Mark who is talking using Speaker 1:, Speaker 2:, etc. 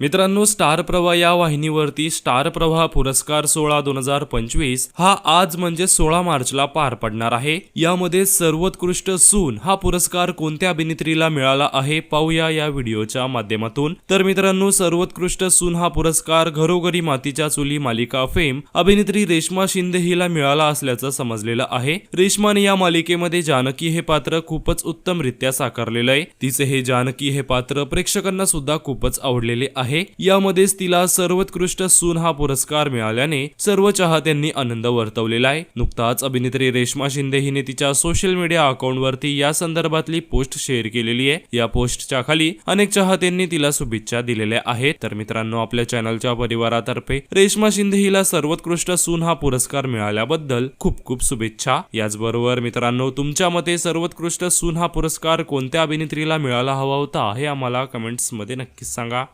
Speaker 1: मित्रांनो स्टार प्रभा या वाहिनीवरती स्टार प्रवाह पुरस्कार सोहळा दोन हजार पंचवीस हा आज म्हणजे सोळा मार्चला पार पडणार आहे. यामध्ये सर्वोत्कृष्ट सून हा पुरस्कार कोणत्या अभिनेत्रीला मिळाला आहे पाहूया या व्हिडिओच्या माध्यमातून. तर मित्रांनो सर्वोत्कृष्ट सून हा पुरस्कार घरोघरी मातीच्या चुली मालिका फेम अभिनेत्री रेश्मा शिंदे हिला मिळाला असल्याचं समजलेलं आहे. रेश्माने या मालिकेमध्ये जानकी हे पात्र खूपच उत्तमरित्या साकारलेलं आहे. तिचे हे जानकी हे पात्र प्रेक्षकांना सुद्धा खूपच आवडलेले आहे. यामध्येच तिला सर्वोत्कृष्ट सून हा पुरस्कार मिळाल्याने सर्व चाहत्यांनी आनंद वर्तवलेला आहे. नुकताच अभिनेत्री रेश्मा शिंदे हिने तिच्या सोशल मीडिया अकाउंटवरती या संदर्भातली पोस्ट शेअर केलेली आहे. या पोस्टच्या खाली अनेक चाहत्यांनी तिला शुभेच्छा दिलेल्या आहेत. तर मित्रांनो आपल्या चॅनलच्या परिवारातर्फे रेश्मा शिंदे हिला सर्वोत्कृष्ट सून हा पुरस्कार मिळाल्याबद्दल खूप खूप शुभेच्छा. याचबरोबर मित्रांनो तुमच्या मते सर्वोत्कृष्ट सून हा पुरस्कार कोणत्या अभिनेत्रीला मिळाला हवा होता हे आम्हाला कमेंट्समध्ये नक्कीच सांगा.